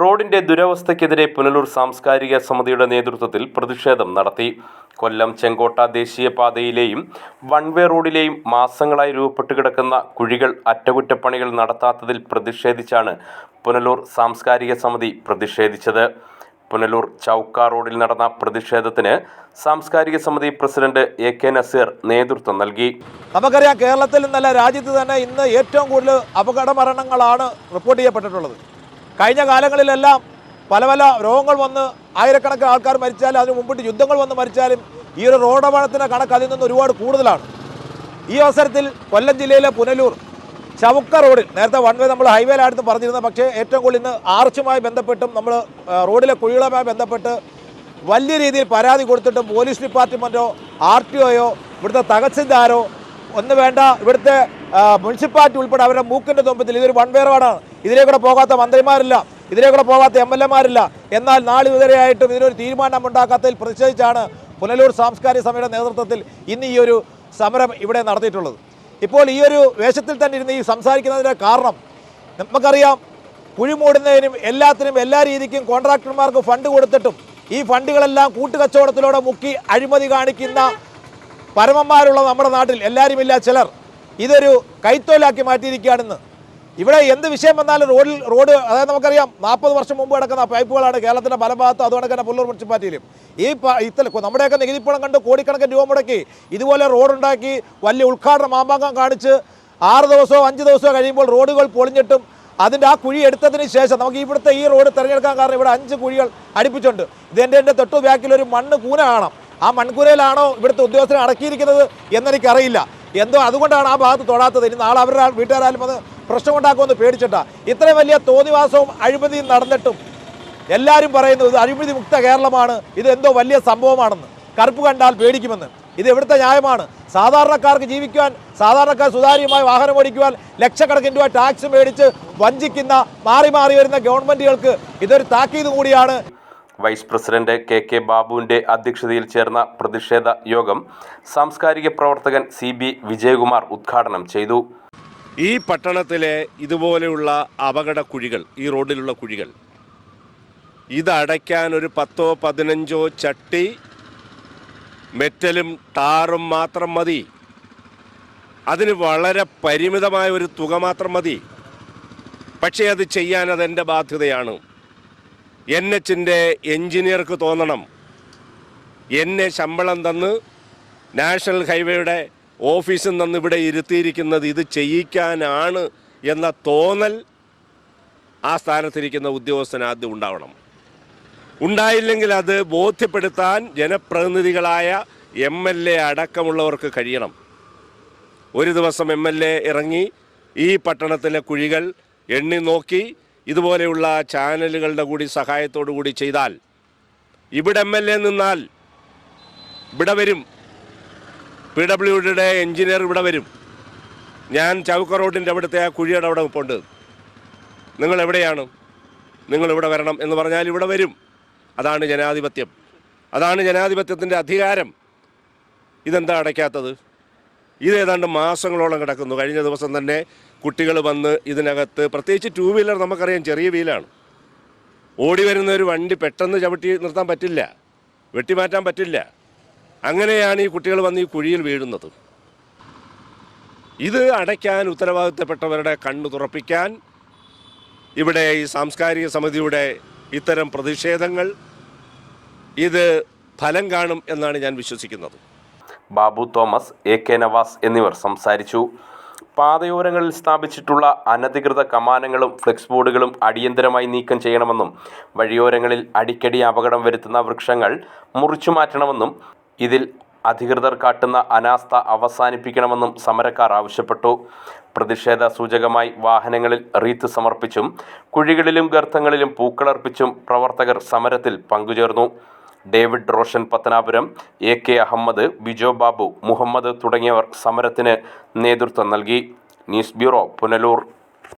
റോഡിന്റെ ദുരവസ്ഥയ്ക്കെതിരെ പുനലൂർ സാംസ്കാരിക സമിതിയുടെ നേതൃത്വത്തിൽ പ്രതിഷേധം നടത്തി. കൊല്ലം ചെങ്കോട്ട ദേശീയപാതയിലെയും വൺവേ റോഡിലെയും മാസങ്ങളായി രൂപപ്പെട്ടു കിടക്കുന്ന കുഴികൾ അറ്റകുറ്റപ്പണികൾ നടത്താത്തതിൽ പ്രതിഷേധിച്ചാണ് പുനലൂർ സാംസ്കാരിക സമിതി പ്രതിഷേധിച്ചത്. പുനലൂർ ചൗക്ക റോഡിൽ നടന്ന പ്രതിഷേധത്തിന് സാംസ്കാരിക സമിതി പ്രസിഡന്റ് എ കെ നസീർ നേതൃത്വം നൽകി. നമുക്കറിയാം കേരളത്തിൽ നിന്നല്ല രാജ്യത്ത് തന്നെ ഇന്ന് ഏറ്റവും കൂടുതൽ അപകട മരണങ്ങളാണ് റിപ്പോർട്ട് ചെയ്യപ്പെട്ടിട്ടുള്ളത്. കഴിഞ്ഞ കാലങ്ങളിലെല്ലാം പല പല രോഗങ്ങൾ വന്ന് ആയിരക്കണക്കിന് ആൾക്കാർ മരിച്ചാലും അതിന് മുമ്പിട്ട് യുദ്ധങ്ങൾ വന്ന് മരിച്ചാലും ഈ ഒരു റോഡ് അപകടത്തിന്റെ കണക്ക് അതിൽ നിന്ന് ഒരുപാട് കൂടുതലാണ്. ഈ അവസരത്തിൽ കൊല്ലം ജില്ലയിലെ പുനലൂർ ചവുക്ക റോഡിൽ നേരത്തെ വൺ വേ നമ്മൾ ഹൈവേയിലായിരുന്നു പറഞ്ഞിരുന്നത് പക്ഷേ ഏറ്റവും കൂടുതൽ ഇന്ന് ആർച്ചുമായി ബന്ധപ്പെട്ടും നമ്മൾ റോഡിലെ കുഴികളുമായി ബന്ധപ്പെട്ട് വലിയ രീതിയിൽ പരാതി കൊടുത്തിട്ടും പോലീസ് ഡിപ്പാർട്ട്മെന്റോ ആർ ടി ഒയോ ഇവിടുത്തെ തഹസിൽദാരോ ഒന്ന് വേണ്ട ഇവിടുത്തെ മുനിസിപ്പാലിറ്റി ഉൾപ്പെടെ അവരുടെ മൂക്കിന്റെ തുമ്പത്തിൽ ഇതൊരു വൺ വേ റോഡാണ് ഇതിലേ കൂടെ പോകാത്ത മന്ത്രിമാരില്ല ഇതിലേ കൂടെ പോകാത്ത എം എൽ എമാരില്ല. എന്നാൽ നാളിതുവരെയായിട്ടും ഇതിനൊരു തീരുമാനം ഉണ്ടാക്കാത്തതിൽ പ്രതിഷേധിച്ചാണ് പുനലൂർ സാംസ്കാരിക സഭയുടെ നേതൃത്വത്തിൽ ഇന്ന് ഈ ഒരു സമരം ഇവിടെ നടത്തിയിട്ടുള്ളത്. ഇപ്പോൾ ഈ ഒരു വേഷത്തിൽ തന്നെ ഇരുന്ന് ഈ സംസാരിക്കുന്നതിന്റെ കാരണം നമുക്കറിയാം കുഴിമൂടുന്നതിനും എല്ലാത്തിനും എല്ലാ രീതിക്കും കോൺട്രാക്ടർമാർക്ക് ഫണ്ട് കൊടുത്തിട്ടും ഈ ഫണ്ടുകളെല്ലാം കൂട്ടുകച്ചവടത്തിലൂടെ മുക്കി അഴിമതി കാണിക്കുന്ന പരമന്മാരുള്ള നമ്മുടെ നാട്ടിൽ എല്ലാവരും ഇല്ല ചിലർ. ഇതൊരു കൈത്തൊഴിലാക്കി മാറ്റിയിരിക്കുകയാണെന്ന് ഇവിടെ എന്ത് വിഷയം വന്നാലും റോഡിൽ റോഡ് അതായത് നമുക്കറിയാം നാൽപ്പത് വർഷം മുമ്പ് കിടക്കുന്ന പൈപ്പുകളാണ് കേരളത്തിന്റെ പല ഭാഗത്തും അതുകൊണ്ട് തന്നെ പുല്ലൂർ മുനിസിപ്പാലിറ്റിയിലും. ഈ ഇത്തല നമ്മുടെയൊക്കെ നികുതിപ്പണം കണ്ട് കോടിക്കണക്കിന് രൂപ മുടക്കി ഇതുപോലെ റോഡുണ്ടാക്കി വലിയ ഉദ്ഘാടന മാമാങ്കം കാണിച്ച് ആറ് ദിവസമോ അഞ്ച് ദിവസമോ കഴിയുമ്പോൾ റോഡുകൾ പൊളിഞ്ഞിട്ടും അതിന്റെ ആ കുഴി എടുത്തതിന് ശേഷം നമുക്ക് ഇവിടുത്തെ ഈ റോഡ് തിരഞ്ഞെടുക്കാൻ കാരണം ഇവിടെ അഞ്ച് കുഴികൾ അടുപ്പിച്ചുണ്ട്. ഇതിന്റെ എന്റെ തൊട്ടു ബാക്കിൽ ഒരു മണ്ണ് കൂന കാണാം. ആ മൺകൂരയിലാണോ ഇവിടുത്തെ ഉദ്യോഗസ്ഥരെ അടക്കിയിരിക്കുന്നത് എന്നെനിക്കറിയില്ല. എന്തോ അതുകൊണ്ടാണ് ആ ഭാഗത്ത് തൊടാത്തത്. ഇനി നാളെ അവരുടെ വീട്ടുകാരാലും അത് പ്രശ്നമുണ്ടാക്കുമെന്ന് പേടിച്ചിട്ടാ. ഇത്രയും വലിയ തോന്നിവാസവും അഴിമതിയും നടന്നിട്ടും എല്ലാവരും പറയുന്നത് ഇത് അഴിമതി മുക്ത കേരളമാണ് ഇത് എന്തോ വലിയ സംഭവമാണെന്ന്. കറുപ്പ് കണ്ടാൽ പേടിക്കുമെന്ന്. ഇത് എവിടുത്തെ ന്യായമാണ്? സാധാരണക്കാർക്ക് ജീവിക്കുവാൻ സാധാരണക്കാർ സുതാര്യമായി വാഹനം ഓടിക്കുവാൻ ലക്ഷക്കണക്കിന് രൂപ ടാക്സ് മേടിച്ച് വഞ്ചിക്കുന്ന മാറി മാറി വരുന്ന ഗവൺമെന്റുകൾക്ക് ഇതൊരു താക്കീത് കൂടിയാണ്. വൈസ് പ്രസിഡന്റ് കെ കെ ബാബുവിന്റെ അധ്യക്ഷതയിൽ ചേർന്ന പ്രതിഷേധ യോഗം സാംസ്കാരിക പ്രവർത്തകൻ സി ബി വിജയകുമാർ ഉദ്ഘാടനം ചെയ്തു. ഈ പട്ടണത്തിലെ ഇതുപോലെയുള്ള അപകട കുഴികൾ ഈ റോഡിലുള്ള കുഴികൾ ഇതടയ്ക്കാൻ ഒരു പത്തോ പതിനഞ്ചോ ചട്ടി മെറ്റലും ടാറും മാത്രം മതി. അതിന് വളരെ പരിമിതമായ ഒരു തുക മാത്രം മതി. പക്ഷേ അത് ചെയ്യാൻ അതെന്റെ ബാധ്യതയാണ്. എൻ എച്ചിന്റെ എഞ്ചിനീയർക്ക് തോന്നണം. എന്നെ ശമ്പളം തന്ന് നാഷണൽ ഹൈവേയുടെ ഓഫീസിൽ നിന്ന് ഇവിടെ ഇരുത്തിയിരിക്കുന്നത് ഇത് ചെയ്യിക്കാനാണ് എന്ന തോന്നൽ ആ സ്ഥാനത്തിരിക്കുന്ന ഉദ്യോഗസ്ഥന് ആദ്യം ഉണ്ടാവണം. ഉണ്ടായില്ലെങ്കിൽ അത് ബോധ്യപ്പെടുത്താൻ ജനപ്രതിനിധികളായ എം എൽ എ അടക്കമുള്ളവർക്ക് കഴിയണം. ഒരു ദിവസം എം എൽ എ ഇറങ്ങി ഈ പട്ടണത്തിലെ കുഴികൾ എണ്ണി നോക്കി ഇതുപോലെയുള്ള ചാനലുകളുടെ കൂടി സഹായത്തോടു കൂടി ചെയ്താൽ ഇവിടെ എം എൽ എ നിന്നാൽ ഇവിടെ വരും. പി ഡബ്ല്യു ഡിയുടെ എഞ്ചിനീയർ ഇവിടെ വരും. ഞാൻ ചൗക്ക റോഡിന്റെ അവിടുത്തെ ആ കുഴിയുടെ അവിടെ നിൽപ്പുണ്ട് നിങ്ങൾ എവിടെയാണ്? നിങ്ങൾ ഇവിടെ വരണം എന്ന് പറഞ്ഞാൽ ഇവിടെ വരും. അതാണ് ജനാധിപത്യം. അതാണ് ജനാധിപത്യത്തിന്റെ അധികാരം. ഇതെന്താ അടയ്ക്കാത്തത്? ഇത് ഏതാണ്ട് മാസങ്ങളോളം കിടക്കുന്നു. കഴിഞ്ഞ ദിവസം തന്നെ കുട്ടികൾ വന്ന് ഇതിനകത്ത് പ്രത്യേകിച്ച് ടൂ വീലർ നമുക്കറിയാം ചെറിയ വീലാണ്. ഓടി വരുന്ന ഒരു വണ്ടി പെട്ടെന്ന് ചവിട്ടി നിർത്താൻ പറ്റില്ല. വെട്ടിമാറ്റാൻ പറ്റില്ല. അങ്ങനെയാണ് ഈ കുട്ടികൾ വന്ന് ഈ കുഴിയിൽ വീഴുന്നത്. ഇത് അടയ്ക്കാൻ ഉത്തരവാദിത്തപ്പെട്ടവരുടെ കണ്ണു തുറപ്പിക്കാൻ ഇവിടെ ഈ സാംസ്കാരിക സമിതിയുടെ ഇത്തരം പ്രതിഷേധങ്ങൾ ഇത് ഫലം കാണും എന്നാണ് ഞാൻ വിശ്വസിക്കുന്നത്. ബാബു തോമസ് എ കെ നവാസ് എന്നിവർ സംസാരിച്ചു. പാതയോരങ്ങളിൽ സ്ഥാപിച്ചിട്ടുള്ള അനധികൃത കമാനങ്ങളും ഫ്ലെക്സ് ബോർഡുകളും അടിയന്തരമായി നീക്കം ചെയ്യണമെന്നും വഴിയോരങ്ങളിൽ അടിക്കടി അപകടം വരുത്തുന്ന വൃക്ഷങ്ങൾ മുറിച്ചു മാറ്റണമെന്നും ഇതിൽ അധികൃതർ കാട്ടുന്ന അനാസ്ഥ അവസാനിപ്പിക്കണമെന്നും സമരക്കാർ ആവശ്യപ്പെട്ടു. പ്രതിഷേധ സൂചകമായി വാഹനങ്ങളിൽ റീത്ത് സമർപ്പിച്ചും കുഴികളിലും ഗർത്തങ്ങളിലും പൂക്കളർപ്പിച്ചും പ്രവർത്തകർ സമരത്തിൽ പങ്കുചേർന്നു. ഡേവിഡ് റോഷൻ പത്തനാപുരം എ കെ അഹമ്മദ് ബിജോ ബാബു മുഹമ്മദ് തുടങ്ങിയവർ സമരത്തിന് നേതൃത്വം നൽകി. News bureau Punalur.